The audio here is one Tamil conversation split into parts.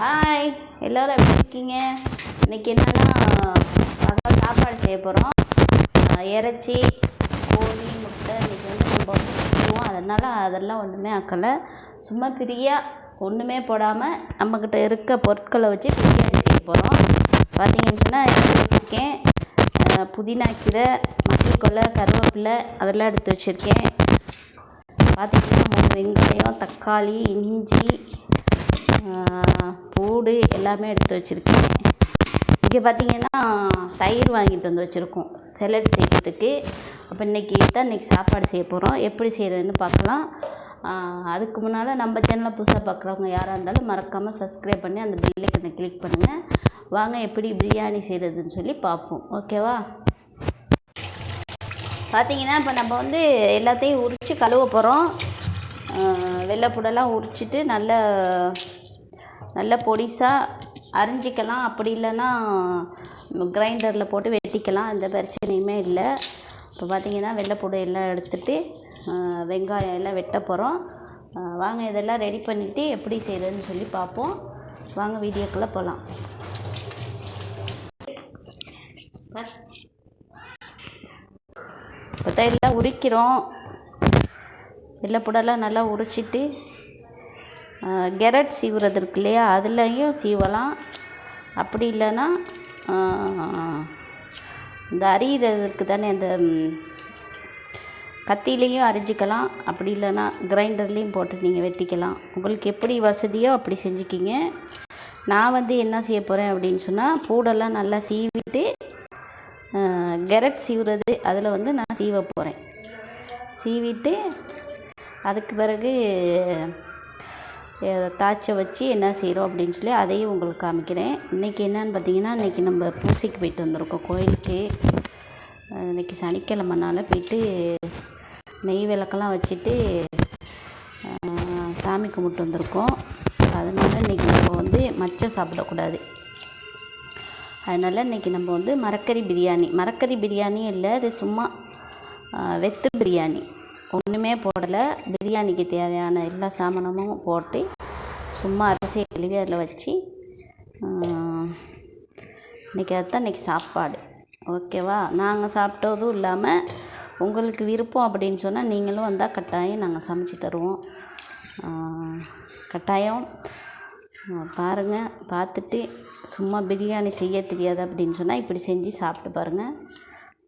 ஹாய் எல்லோரும் எப்படி இருக்கீங்க? இன்னைக்கு என்னென்னா சாப்பாடு செய்ய போகிறோம் இறைச்சி கோழி முட்டை இன்னைக்கு வந்து நம்ம செய்வோம். அதனால் அதெல்லாம் ஒன்றுமே ஆக்கலை. சும்மா ஃப்ரீயாக ஒன்றுமே போடாமல் நம்மக்கிட்ட இருக்க பொருட்களை வச்சு பிரியாணி செய்ய போகிறோம் பார்த்தீங்கன்னு சொன்னால் வச்சுருக்கேன் புதினா கீரை மல்லிக்கொல்லை கருவேப்பிலை அதெல்லாம் எடுத்து வச்சுருக்கேன். பார்த்தீங்கன்னா மூணு வெங்காயம் தக்காளி இஞ்சி பூடு எல்லாமே எடுத்து வச்சுருக்கேன். இங்கே பார்த்தீங்கன்னா தயிர் வாங்கிட்டு வந்து வச்சுருக்கோம். செலட் செய்கிறதுக்கு அப்போ இன்றைக்கி தான் இன்றைக்கி சாப்பாடு செய்ய போகிறோம் எப்படி செய்கிறதுன்னு பார்க்கலாம். அதுக்கு முன்னால் நம்ம சேனலை புதுசாக பார்க்குறவங்க யாராக இருந்தாலும் மறக்காமல் சப்ஸ்கிரைப் பண்ணி அந்த பெல்லைக்கனை கிளிக் பண்ணுங்கள் வாங்க எப்படி பிரியாணி செய்கிறதுன்னு சொல்லி பார்ப்போம். ஓகேவா பார்த்தீங்கன்னா இப்போ நம்ம வந்து எல்லாத்தையும் உரித்து கழுவ போகிறோம் வெள்ளைப்பூடெல்லாம் உரிச்சிட்டு நல்ல நல்ல பொடிசாக அரிஞ்சிக்கலாம். அப்படி இல்லைன்னா கிரைண்டரில் போட்டு வெட்டிக்கலாம். எந்த பிரச்சனையுமே இல்லை. இப்போ பார்த்தீங்கன்னா வெள்ளைப்பூடு எல்லாம் எடுத்துட்டு வெங்காயம் எல்லாம் வெட்ட போகிறோம் வாங்க இதெல்லாம் ரெடி பண்ணிவிட்டு எப்படி செய்கிறதுன்னு சொல்லி பார்ப்போம் வாங்க வீடியோக்குள்ளே போகலாம் இப்போ எல்லாம் உரிக்கிறோம். வெள்ளைப்பூடெல்லாம் நல்லா உரிச்சிட்டு கெரட் சீவுறது இருக்கு இல்லையா? அதுலேயும் சீவலாம். அப்படி இல்லைன்னா இந்த அரியிறது இருக்குது தானே இந்த கத்திலையும் அரிஞ்சிக்கலாம். அப்படி இல்லைன்னா கிரைண்டர்லேயும் போட்டு நீங்கள் வெட்டிக்கலாம். உங்களுக்கு எப்படி வசதியோ அப்படி செஞ்சுக்கிங்க. நான் வந்து என்ன செய்ய போகிறேன் அப்படின்னு சொன்னால் பூடெல்லாம் நல்லா சீவிட்டு கெரட் சீவுறது அதில் வந்து நான் சீவ போகிறேன் சீவிட்டு அதுக்கு பிறகு தாய்ச்ச வச்சு என்ன செய்கிறோம் அப்படின்னு சொல்லி அதையும் உங்களுக்கு காமிக்கிறேன். இன்றைக்கி என்னன்னு பார்த்தீங்கன்னா இன்றைக்கி நம்ம பூசைக்கு போயிட்டு வந்திருக்கோம். கோயிலுக்கு. இன்றைக்கி சனிக்கிழமைனால போயிட்டு நெய் விளக்கெல்லாம் வச்சுட்டு சாமி கும்பிட்டு வந்திருக்கோம். அதனால் இன்றைக்கி நம்ம வந்து மச்சம் சாப்பிடக்கூடாது. அதனால் இன்றைக்கி நம்ம வந்து மரக்கறி பிரியாணி. மரக்கறி பிரியாணி இல்லை அது சும்மா வெத்து பிரியாணி. ஒன்றுமே போடலை. பிரியாணிக்கு தேவையான எல்லா சாமானமும் போட்டு சும்மா அரிசியை கழுவி அதில் வச்சு இன்றைக்கி அதுதான் இன்றைக்கி சாப்பாடு. ஓகேவா? நாங்கள் சாப்பிட்டதும் இல்லாமல் உங்களுக்கு விருப்பம் அப்படின்னு சொன்னால் நீங்களும் வந்தால் கட்டாயம் நாங்கள் சமைச்சு தருவோம். கட்டாயம். பாருங்கள் பார்த்துட்டு சும்மா பிரியாணி செய்ய தெரியாது அப்படின்னு சொன்னால் இப்படி செஞ்சு சாப்பிட்டு பாருங்கள்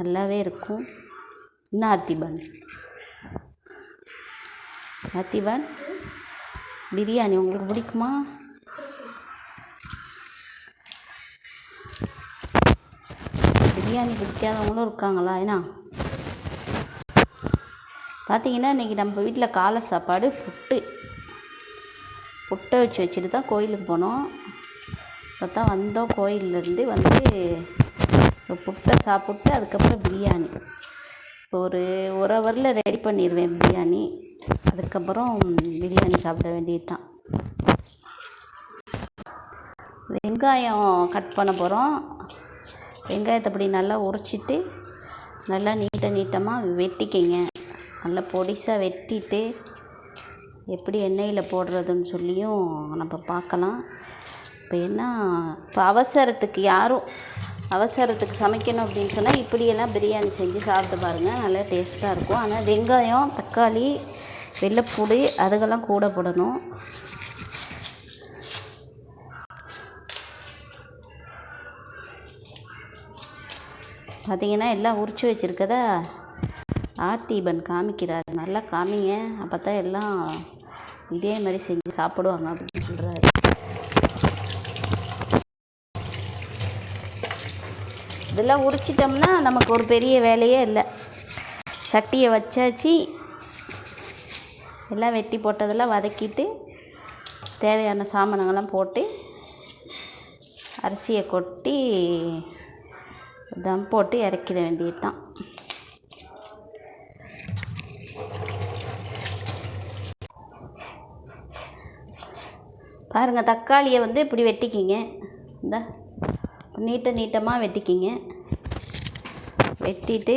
நல்லாவே இருக்கும். என்ன ஆத்திபன் ஆத்திபன் பிரியாணி உங்களுக்கு பிடிக்குமா? பிரியாணி பிடிக்காதவங்களும் இருக்காங்களா ஏன்னா? பார்த்தீங்கன்னா இன்றைக்கி நம்ம வீட்டில் காலை சாப்பாடு புட்டு. புட்டை வச்சு வச்சுட்டு தான் கோயிலுக்கு போனோம். இப்போ தான் வந்தோம் கோயிலேருந்து வந்து புட்டை சாப்பிட்டு அதுக்கப்புறம் பிரியாணி. இப்போ ஒரு ஒரு ஹவரில் ரெடி பண்ணிடுவேன் பிரியாணி. அதுக்கப்புறம் பிரியாணி சாப்பிட வேண்டியது தான் வெங்காயம் கட் பண்ண போகிறோம் வெங்காயத்தை அப்படி நல்லா உரிச்சிட்டு நல்லா நீட்ட நீட்டமாக வெட்டிக்கிங்க. நல்லா பொடிசாக வெட்டிட்டு எப்படி எண்ணெயில் போடுறதுன்னு சொல்லியும் நம்ம பார்க்கலாம். இப்போ என்ன இப்போ அவசரத்துக்கு யாரும் அவசரத்துக்கு சமைக்கணும் அப்படின்னு சொன்னால் இப்படியெல்லாம் பிரியாணி செஞ்சு சாப்பிட்டு பாருங்கள் நல்லா டேஸ்ட்டாக இருக்கும். ஆனால் வெங்காயம் தக்காளி வெள்ளைப்பூடி அதுக்கெல்லாம் கூட போடணும். பார்த்தீங்கன்னா எல்லாம் உரிச்சு வச்சுருக்கதா ஆர்த்திபன் காமிக்கிறாரு. நல்லா காமிங்க. அப்போ தான் எல்லாம் இதே மாதிரி செஞ்சு சாப்பிடுவாங்க அப்படின்னு சொல்கிறாரு இதெல்லாம் உரிச்சிட்டோம்னா நமக்கு ஒரு பெரிய வேலையே இல்லை. சட்டியை வச்சாச்சு. எல்லாம் வெட்டி போட்டதெல்லாம் வதக்கிட்டு தேவையான சாமானங்கள்லாம் போட்டு அரிசியை கொட்டி தம் போட்டு இறக்கிட வேண்டியது தான் பாருங்கள் தக்காளியை வந்து இப்படி வெட்டிக்கிங்க. இந்த நீட்ட நீட்டமாக வெட்டிக்கிங்க. வெட்டிட்டு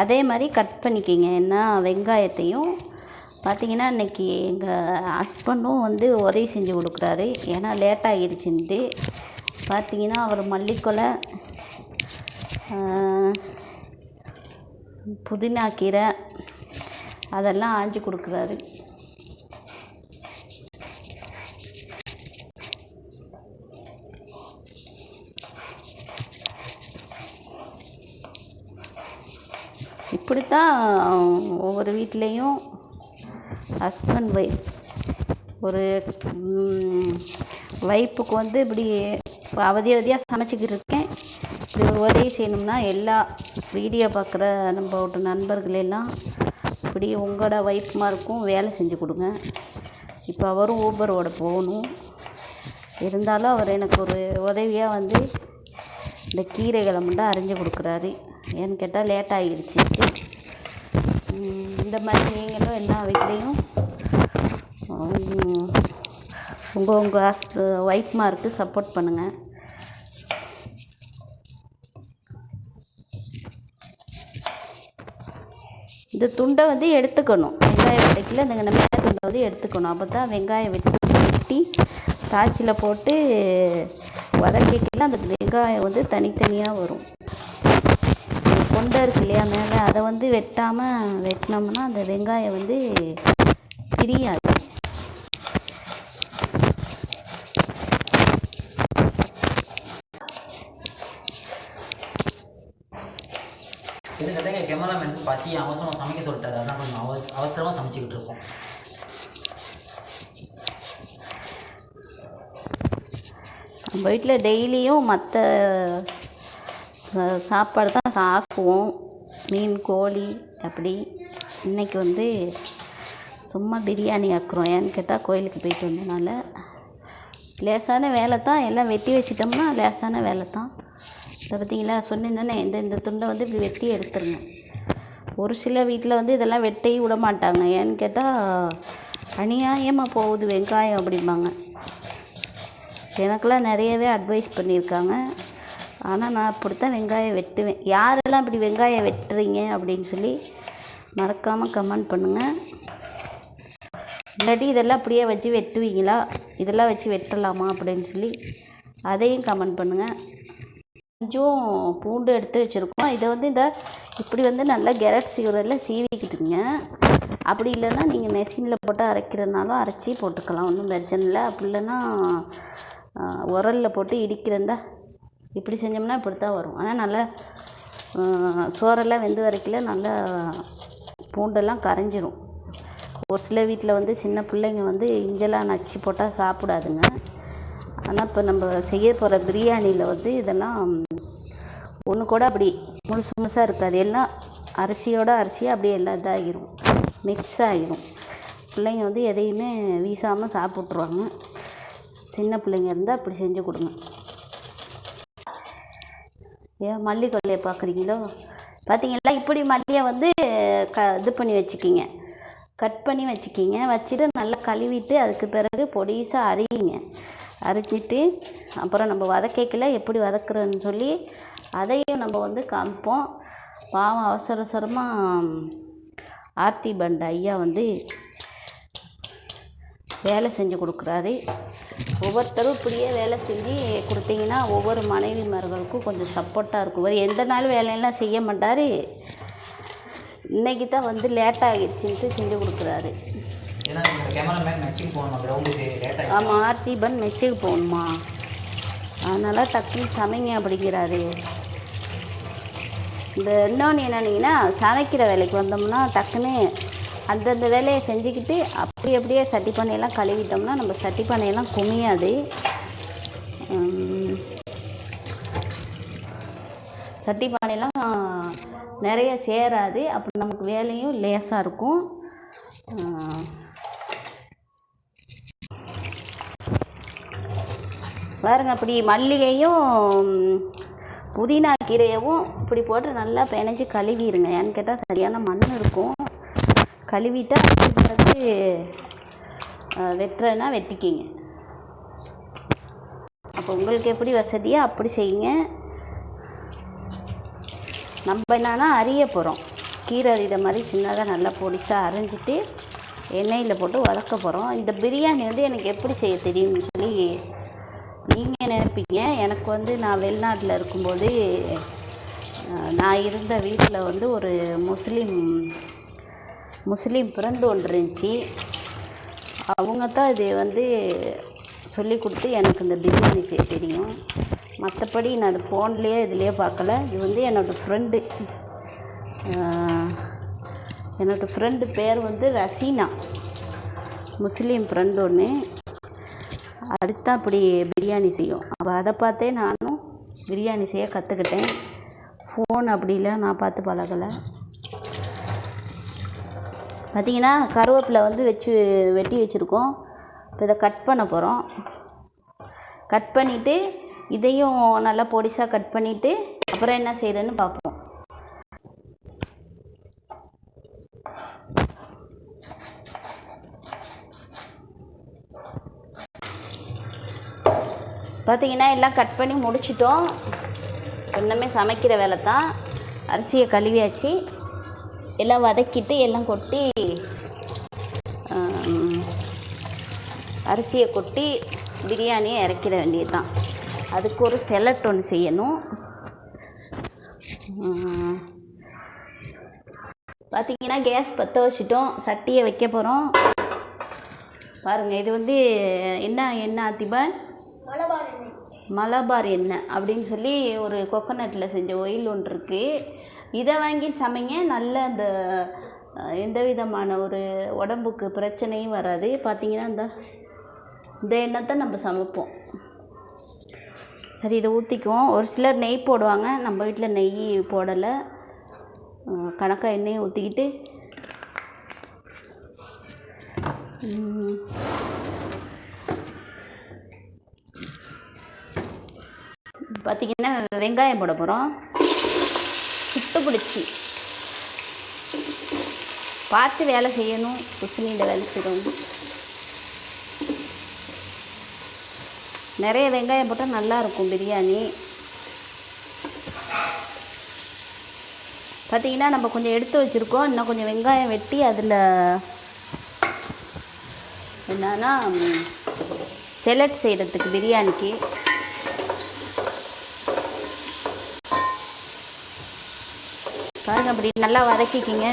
அதே மாதிரி கட் பண்ணிக்கிங்க. என்ன வெங்காயத்தையும் பார்த்தீங்கன்னா இன்றைக்கி எங்கள் ஹஸ்பண்டும் வந்து உதவி செஞ்சு கொடுக்குறாரு. ஏன்னா லேட் ஆகிருச்சுன்ட்டு பார்த்தீங்கன்னா அவர் மல்லிக்கொலை புதினா கீரை அதெல்லாம் ஆஞ்சு கொடுக்குறாரு. இப்படித்தான் ஒவ்வொரு வீட்லேயும் ஹஸ்பண்ட் ஒய்ஃப் ஒரு ஒய்ஃபுக்கு வந்து இப்படி அவதி அவதியாக சமைச்சிக்கிட்டு இருக்கேன். இப்படி ஒரு உதவி செய்யணும்னா எல்லா வீடியோ பார்க்குற நம்மளோட நண்பர்கள் எல்லாம் இப்படி உங்களோட ஒய்ஃப்மாருக்கும் வேலை செஞ்சு கொடுங்க. இப்போ அவரும் ஊபரோட போகணும். இருந்தாலும் அவர் எனக்கு ஒரு உதவியாக வந்து இந்த கீரைகளை மட்டும் அரிஞ்சு கொடுக்குறாரு. ஏன்னு கேட்டால் லேட் ஆகிடுச்சு. இந்த மாதிரி நீங்களும் எல்லா வீட்லேயும் உங்கள் உங்கள் ஹஸ் ஒய்ஃப்மாருக்கு சப்போர்ட் பண்ணுங்கள் இந்த துண்டை வந்து எடுத்துக்கணும். வெங்காயம் வதக்கில இந்த மேலே துண்டை வந்து எடுத்துக்கணும். அப்போ தான் வெங்காயம் வெட்டி வெட்டி தாய்ச்சியில் போட்டு வதக்கிக்கலாம் அந்த வெங்காயம் வந்து தனித்தனியாக வரும். கொண்டை இருக்கு இல்லையா மேலே அதை வந்து வெட்டாமல் வெட்டினோம்னா அந்த வெங்காயம் வந்து பிரியாது. கிட்டத்தட்ட கேமராமேனுக்கு பசி அவசரமாக சமைக்க சொல்லிட்டாரு. அதான் கொஞ்சம் அவ அவசரமாக சமைச்சிக்கிட்டு இருக்கோம். நம்ம வீட்டில் டெய்லியும் மற்ற சாப்பாடு தான் ஆக்குவோம் மீன் கோழி அப்படி. இன்றைக்கி வந்து சும்மா பிரியாணி ஆக்குறோம். ஏன்னு கேட்டால் கோயிலுக்கு போயிட்டு வந்தனால லேசான வேலை தான். எல்லாம் வெட்டி வச்சிட்டோம்னா லேசான வேலை தான். இதை பார்த்திங்களா? சொன்னிருந்தேனே இந்த இந்த துண்டை வந்து இப்படி வெட்டி எடுத்துருங்க. ஒரு சில வீட்டில் வந்து இதெல்லாம் வெட்டி விட மாட்டாங்க. ஏன்னு கேட்டால் அநியாயமாக போகுது வெங்காயம் அப்படிம்பாங்க. எனக்கெல்லாம் நிறையவே அட்வைஸ் பண்ணியிருக்காங்க. ஆனால் நான் அப்படித்தான் வெங்காயம் வெட்டுவேன். யாரெல்லாம் இப்படி வெங்காயம் வெட்டுறீங்க அப்படின்னு சொல்லி மறக்காமல் கமெண்ட் பண்ணுங்கள் இல்லாட்டி இதெல்லாம் அப்படியே வச்சு வெட்டுவீங்களா? இதெல்லாம் வச்சு வெட்டலாமா அப்படின்னு சொல்லி அதையும் கமெண்ட் பண்ணுங்கள் கொஞ்சம் பூண்டு எடுத்து வச்சுருக்கோம். இதை வந்து இந்த இப்படி வந்து நல்லா கெரட் சீவுறதில் சீவிக்கிட்டுங்க. அப்படி இல்லைன்னா நீங்கள் மெஷினில் போட்டு அரைக்கிறதுனாலும் அரைச்சி போட்டுக்கலாம். ஒன்றும் பிரச்சனை இல்லை. அப்படி இல்லைன்னா உரலில் போட்டு இடிக்கிறந்தா இப்படி செஞ்சோம்னா இப்படி தான் வரும். ஆனால் நல்லா சோறெல்லாம் வெந்து வரைக்கல நல்லா பூண்டெல்லாம் கரைஞ்சிரும். ஒரு சில வீட்டில் வந்து சின்ன பிள்ளைங்க வந்து இஞ்செல்லாம் நச்சு போட்டால் சாப்பிடாதுங்க. ஆனால் இப்போ நம்ம செய்ய போகிற பிரியாணியில் வந்து இதெல்லாம் ஒன்று கூட அப்படி முழுசு முழுசாக இருக்காது. எல்லாம் அரிசியோட அரிசியாக அப்படியே எல்லாம் இதாகிரும். மிக்ஸ் ஆகிரும். பிள்ளைங்க வந்து எதையுமே வீசாமல் சாப்பிட்ருவாங்க சின்ன பிள்ளைங்க இருந்தால் அப்படி செஞ்சு கொடுங்க. ஏன் மல்லி கொல்லையை பார்க்குறீங்களோ? பார்த்தீங்களா? இப்படி மல்லியை வந்து க இது பண்ணி வச்சுக்கிங்க. கட் பண்ணி வச்சுக்கிங்க. வச்சுட்டு நல்லா கழுவிட்டு அதுக்கு பிறகு பொடிசாக அரியுங்க. அரிஞ்சிட்டு அப்புறம் நம்ம வதக்கிக்கல எப்படி வதக்குறோன்னு சொல்லி அதையும் நம்ம வந்து காமிப்போம் பாவம் அவசர அவசரமாக ஆர்த்தி பண்ட் ஐயா வந்து வேலை செஞ்சு கொடுக்குறாரு. ஒவ்வொருத்தரும் இப்படியே வேலை செஞ்சு கொடுத்தீங்கன்னா ஒவ்வொரு மனைவிமார்களுக்கும் கொஞ்சம் சப்போர்ட்டாக இருக்கும். இவர் எந்த நாள் வேலையெல்லாம் செய்ய மாட்டார். இன்றைக்கி தான் வந்து லேட் ஆகிடுச்சின்ட்டு செஞ்சு கொடுக்குறாரு. ஆமாம் ஆர்த்தி பன் மெச்சுக்கு போகணுமா அதனால் டக்குன்னு சமைங்க அப்படிங்கிறாரு. இந்த இன்னொன்று என்னன்னீங்கன்னா சமைக்கிற வேலைக்கு வந்தோம்னா டக்குன்னு அந்தந்த வேலையை செஞ்சுக்கிட்டு அப்படி அப்படியே சட்டி பானையெல்லாம் கழுவிட்டோம்னா நம்ம சட்டி பானையெல்லாம் குமியாது. சட்டி பானையெல்லாம் நிறைய சேராது. அப்போ நமக்கு வேலையும் லேசாக இருக்கும். ஆஹ், பாருங்க அப்படி மல்லிகையும் புதினா கீரையவும் இப்படி போட்டு நல்லா பிணைஞ்சி கழுவிடுங்க ஏன்னு கேட்டால் சரியான மண் இருக்கும். கழுவிட்டு அதுக்கு பிறகு வெட்டுறதுனா வெட்டுறேன்னா வெட்டிக்கிங்க. அப்போ உங்களுக்கு எப்படி வசதியோ அப்படி செய்யுங்க. நம்ம என்னன்னா அரிய போகிறோம் கீரை அரிகிற மாதிரி சின்னதாக நல்லா பொடிசாக அரைஞ்சிட்டு எண்ணெயில் போட்டு வதக்க போகிறோம் இந்த பிரியாணி வந்து எனக்கு எப்படி செய்ய தெரியும்னு சொல்லி நீங்கள் நினைப்பீங்க. எனக்கு வந்து நான் வெளிநாட்டில் இருக்கும்போது நான் இருந்த வீட்டில் வந்து ஒரு முஸ்லீம் முஸ்லீம் ஃப்ரெண்டு ஒன்று இருந்துச்சு அவங்க தான் இது வந்து சொல்லி கொடுத்து எனக்கு இந்த பிரியாணி செய்ய தெரியும். மற்றபடி நான் அது ஃபோன்லேயே இதுலேயே பார்க்கல. இது வந்து என்னோடய ஃப்ரெண்டு என்னோடய ஃப்ரெண்டு பேர் வந்து ரசீனா. முஸ்லீம் ஃப்ரெண்டு ஒன்று அதுக்கு தான் இப்படி பிரியாணி செய்யும். அப்போ அதை பார்த்தே நானும் பிரியாணி செய்ய கற்றுக்கிட்டேன் ஃபோன் அப்படி இல்லை நான் பார்த்து பழகலை. பார்த்தீங்கன்னா கருவேப்பிலை வந்து வச்சு வெட்டி வச்சுருக்கோம். இப்போ இதை கட் பண்ண போகிறோம். கட் பண்ணிவிட்டு இதையும் நல்லா பொடிசாக கட் பண்ணிவிட்டு அப்புறம் என்ன செய்கிறேன்னு பார்ப்போம். பார்த்தீங்கன்னா எல்லாம் கட் பண்ணி முடிச்சிட்டோம். இன்னுமே சமைக்கிற வேலை தான் அரிசியை கழுவியாச்சு. எல்லாம் வதக்கிட்டு எல்லாம் கொட்டி அரிசியை கொட்டி பிரியாணியை இறக்கிட வேண்டியது தான் அதுக்கு ஒரு செலட் ஒன்று செய்யணும். பார்த்தீங்கன்னா கேஸ் பற்ற வச்சிட்டோம். சட்டியை வைக்க போகிறோம் பாருங்கள் இது வந்து என்ன எண்ணெய் அதிபன் மலபார் எண்ணெய். அப்படின்னு சொல்லி ஒரு கொக்கனட்டில் செஞ்ச ஒயில் ஒன்று இருக்குது இதை வாங்கி சமைங்க. நல்ல அந்த எந்த விதமான ஒரு உடம்புக்கு பிரச்சனையும் வராது. பார்த்தீங்கன்னா இந்த இந்த எண்ணெய் தான் நம்ம சமைப்போம். சரி இதை ஊற்றிக்குவோம் ஒரு சிலர் நெய் போடுவாங்க. நம்ம வீட்டில் நெய் போடலை. கணக்காக எண்ணெயை ஊற்றிக்கிட்டு பார்த்திங்கன்னா பார்த்தீங்கன்னா வெங்காயம் போட போகிறோம் சுட்டு பிடிச்சி. பார்த்து வேலை செய்யணும். குசினியில் வேலை செய்கிறோம் நிறைய வெங்காயம் போட்டால் நல்லாயிருக்கும் பிரியாணி. பார்த்தீங்கன்னா நம்ம கொஞ்சம் எடுத்து வச்சுருக்கோம். இன்னும் கொஞ்சம் வெங்காயம் வெட்டி அதில் என்னன்னா செலட் செய்கிறதுக்கு பிரியாணிக்கு. பாருங்க அப்படி நல்லா வதக்கிக்கிங்க.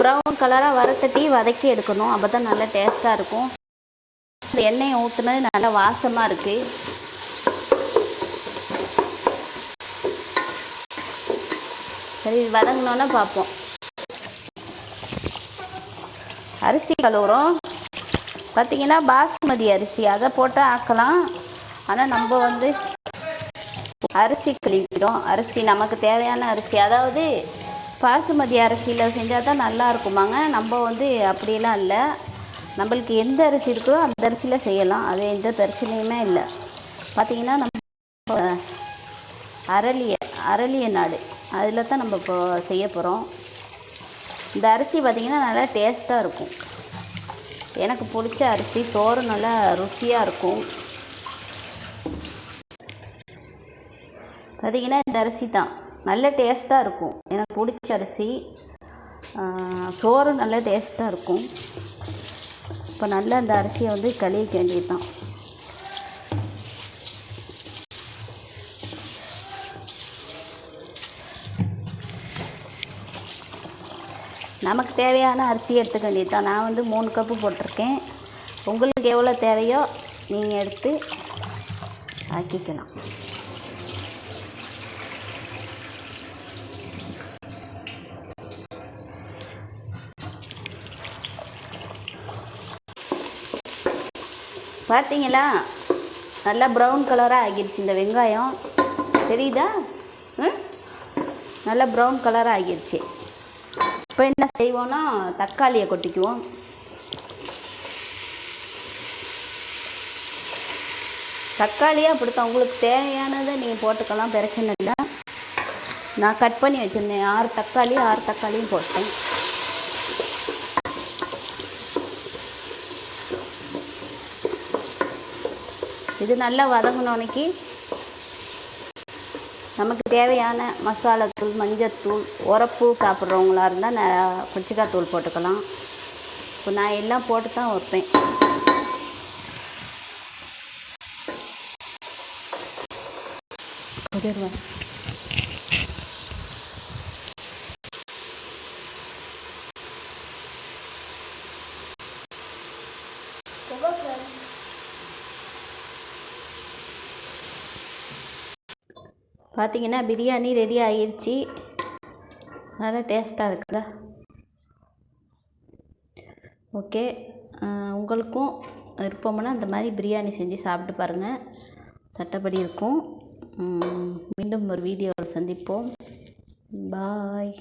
ப்ரௌன் கலராக வறுத்தட்டி வதக்கி எடுக்கணும். அப்போ தான் நல்லா டேஸ்ட்டாக இருக்கும். இந்த எண்ணெயை ஊற்றுனது நல்லா வாசமாக இருக்குது சரி இது வதங்கினோன்னே பார்ப்போம். அரிசி கழுவுறோம். பார்த்தீங்கன்னா பாஸ்மதி அரிசி. அதை போட்டு ஆக்கலாம். ஆனால் நம்ம வந்து அரிசி கழுவிக்கிறோம். அரிசி நமக்கு தேவையான அரிசி. அதாவது பாசுமதி அரிசியில் செஞ்சால் தான் நல்லா இருக்குமாங்க. நம்ம வந்து அப்படியெல்லாம் இல்லை. நம்மளுக்கு எந்த அரிசி இருக்கோ அந்த அரிசியில் செய்யலாம். அது எந்த பிரச்சனையுமே இல்லை. பார்த்தீங்கன்னா நம்ம அரளிய அரளிய நாடு. அதில் தான் நம்ம இப்போ செய்ய போகிறோம் இந்த அரிசி பார்த்திங்கன்னா நல்லா டேஸ்ட்டாக இருக்கும். எனக்கு பிடிச்ச அரிசி சோறு நல்லா ருசியாக இருக்கும். பார்த்தீங்கன்னா இந்த அரிசி தான். நல்ல டேஸ்ட்டாக இருக்கும். எனக்கு பிடிச்ச அரிசி சோறு நல்ல டேஸ்ட்டாக இருக்கும். இப்போ நல்லா அந்த அரிசியை வந்து கழுவிக்க வேண்டியது தான் நமக்கு தேவையான அரிசி எடுத்துக்க வேண்டியது தான் நான் வந்து மூணு கப்பு போட்டிருக்கேன். உங்களுக்கு எவ்வளோ தேவையோ நீங்கள் எடுத்து ஆக்கிக்கலாம். பார்த்தீங்களா? நல்லா ப்ரௌன் கலராக ஆகிடுச்சு இந்த வெங்காயம். தெரியுதா? ம்? நல்லா ப்ரௌன் கலராக ஆகிடுச்சு இப்போ என்ன செய்வோன்னா தக்காளியை கொட்டிக்குவோம். தக்காளியாக அப்படித்தான். உங்களுக்கு தேவையானதை நீங்கள் போட்டுக்கலாம் பிரச்சனை இல்லை. நான் கட் பண்ணி வச்சுருந்தேன். ஆறு தக்காளி ஆறு தக்காளியும் போட்டேன். இது நல்லா வதங்கினோன்னைக்கு நமக்கு தேவையான மசாலாத்தூள் மஞ்சத்தூள் உரப்பு சாப்பிட்றவங்களா இருந்தால் நான் குச்சிக்காய் தூள் போட்டுக்கலாம். இப்போ நான் எல்லாம் போட்டு தான் வைப்பேன் பார்த்தீங்கன்னா பிரியாணி ரெடி ஆகிருச்சு. நல்லா டேஸ்ட்டாக இருக்குதா? ஓகே. உங்களுக்கும் விருப்பம்னா இந்த மாதிரி பிரியாணி செஞ்சு சாப்பிட்டு பாருங்கள் சட்டப்படி இருக்கும். மீண்டும் ஒரு வீடியோவில் சந்திப்போம். பாய்.